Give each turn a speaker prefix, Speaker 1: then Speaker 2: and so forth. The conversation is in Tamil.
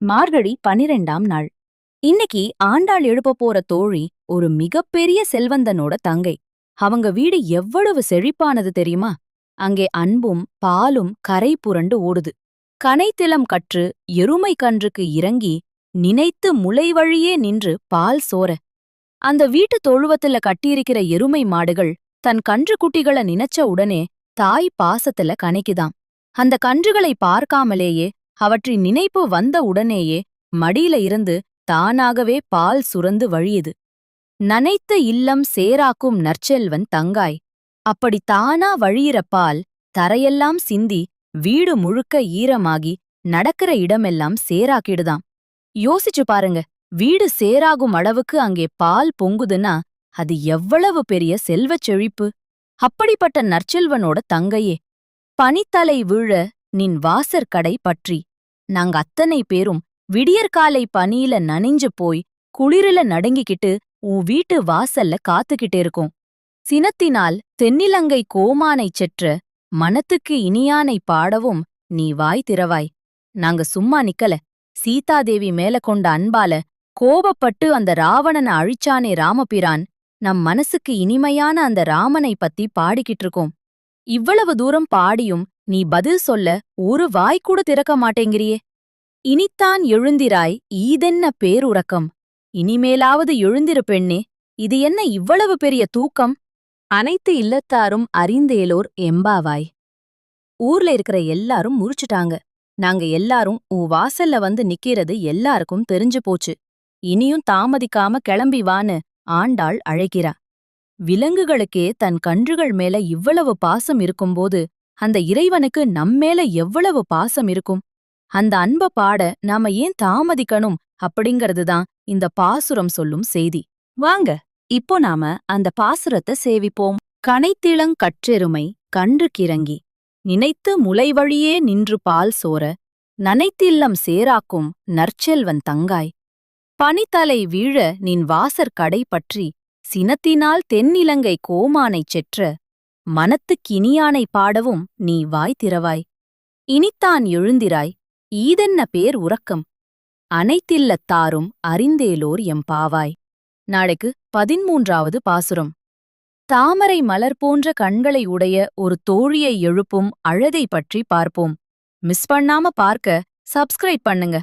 Speaker 1: மார்கழி பனிரெண்டாம் நாள். இன்னைக்கு ஆண்டாள் எழுப்ப போற தோழி ஒரு மிகப்பெரிய செல்வந்தனோட தங்கை. அவங்க வீடு எவ்வளவு செழிப்பானது தெரியுமா? அங்கே அன்பும் பாலும் கரை புரண்டு ஓடுது. கனைத்திலம் கற்று எருமை கன்றுக்கு இறங்கி நினைத்து முளை வழியே நின்று பால் சோர அந்த வீட்டு தொழுவத்துல கட்டியிருக்கிற எருமை மாடுகள் தன் கன்று குட்டிகள நினைச்ச உடனே தாய் பாசத்துல கனைக்குதாம். அந்த கன்றுகளை பார்க்காமலேயே அவற்றின் நினைப்பு வந்த உடனேயே மடியில இருந்து தானாகவே பால் சுரந்து வழியுது. நனைத்த இல்லம் சேராக்கும் நற்செல்வன் தங்காய். அப்படி தானா வழியிற பால் தரையெல்லாம் சிந்தி வீடு முழுக்க ஈரமாகி நடக்கிற இடமெல்லாம் சேராக்கிடுதாம். யோசிச்சு பாருங்க வீடு சேராகும் அளவுக்கு அங்கே பால் பொங்குதுன்னா அது எவ்வளவு பெரிய செல்வச் செழிப்பு. அப்படிப்பட்ட நற்செல்வனோட தங்கையே பனித்தலை வீழ நின் வாசற்கடை பற்றி நாங்க அத்தனை பேரும் விடியற்காலை பனியில நனைஞ்சு போய் குளிரில நடுங்கிக்கிட்டு உன் வீட்டு வாசல்ல காத்துக்கிட்டு இருக்கோம். சினத்தினால் தென்னிலங்கை கோமானைச் செற்ற மனத்துக்கு இனியானை பாடவும் நீ வாய் திறவாய். நாங்க சும்மா நிக்கல. சீதாதேவி மேல கொண்ட அன்பால கோபப்பட்டு அந்த ராவணனை அழிச்சானே ராமபிரான். நம் மனசுக்கு இனிமையான அந்த ராமனை பத்தி பாடிக்கிட்டு இருக்கோம் இவ்வளவு தூரம் பாடியும் நீ பதில் சொல்ல ஒரு வாய் கூட திறக்க மாட்டேங்கிறியே. இனித்தான் எழுந்திராய் ஈதென்ன பேருறக்கம்? இனிமேலாவது எழுந்திரு பெண்ணே இது என்ன இவ்வளவு பெரிய தூக்கம்? அனைத்து இல்லத்தாரும் அறிந்தேலோர் எம்பாவாய். ஊர்ல இருக்கிற எல்லாரும் முறிச்சுட்டாங்க. நாங்க எல்லாரும் உன் வாசல்ல வந்து நிக்கிறது எல்லாருக்கும் தெரிஞ்சு போச்சு. இனியும் தாமதிக்காம கிளம்பி வான்னு ஆண்டாள் அழைக்கிறா. விலங்குகளுக்கே தன் கன்றுகள் மேல இவ்வளவு பாசம் இருக்கும்போது அந்த இறைவனுக்கு நம்மேல எவ்வளவு பாசம் இருக்கும்? அந்த அன்ப பாட நாம ஏன் தாமதிக்கணும் அப்படிங்கறதுதான் இந்த பாசுரம் சொல்லும் செய்தி. வாங்க இப்போ நாம அந்த பாசுரத்தை சேவிப்போம். கனைத்திளங் கற்றெருமை கன்று கிறங்கி நினைத்து முளை வழியே நின்று பால் சோர நனைத்தில்லம் சேராக்கும் நற்செல்வன் தங்காய். பனித்தலை வீழ நின் வாசற் கடை பற்றி சினத்தினால் தென்னிலங்கை கோமானைச் செற்ற மனத்துக்கினியானை பாடவும் நீ வாய் திறவாய். இனித்தான் எழுந்திராய் ஈதென்ன பேர் உறக்கம்? அனைத்தில்லத்தாரும் அறிந்தேலோர் எம்பாவாய் நாளைக்கு பதிமூன்றாவது பாசுரம். தாமரை மலர் போன்ற கண்களை உடைய ஒரு தோழியை எழுப்பும் அழதை பற்றி பார்ப்போம். மிஸ் பண்ணாம பார்க்க சப்ஸ்கிரைப் பண்ணுங்க.